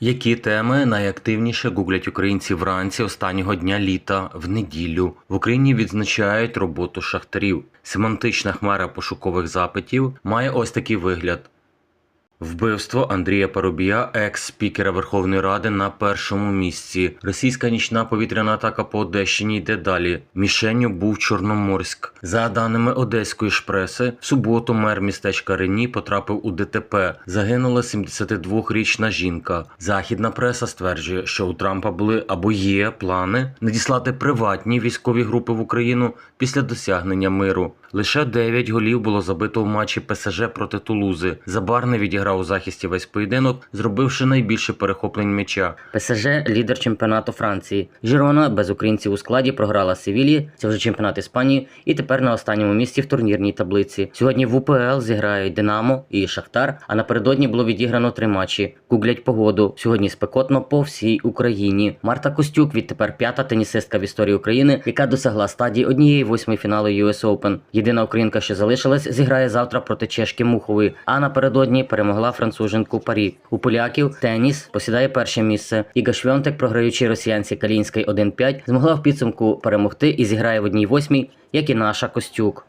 Які теми найактивніше гуглять українці вранці останнього дня літа в неділю? В Україні відзначають роботу шахтарів. Семантична хмара пошукових запитів має ось такий вигляд. Вбивство Андрія Парубія, екс-спікера Верховної Ради, на першому місці. Російська нічна повітряна атака по Одещині йде далі. Мішенню був Чорноморськ. За даними одеської ж преси, в суботу мер містечка Рені потрапив у ДТП. Загинула 72-річна жінка. Західна преса стверджує, що у Трампа були або є плани надіслати приватні військові групи в Україну після досягнення миру. Лише 9 голів було забито в матчі ПСЖ проти Тулузи. Забарний відіграв у захисті весь поєдинок, зробивши найбільше перехоплень м'яча. ПСЖ лідер чемпіонату Франції. Жирона без українців у складі програла Севілії, це вже чемпіонат Іспанії, і тепер на останньому місці в турнірній таблиці. Сьогодні в УПЛ зіграють Динамо і Шахтар. А напередодні було відіграно три матчі. Гуглять погоду. Сьогодні спекотно по всій Україні. Марта Костюк відтепер п'ята тенісистка в історії України, яка досягла стадії однієї восьмої фіналу US Open. Єдина українка, що залишилась, зіграє завтра проти чешки Мухової. А напередодні перемогла француженку Парі. У поляків теніс посідає перше місце. Іга Швьонтек, програючи росіянці Калінський 1-5, змогла в підсумку перемогти і зіграє в одній восьмій, як і наша Костюк.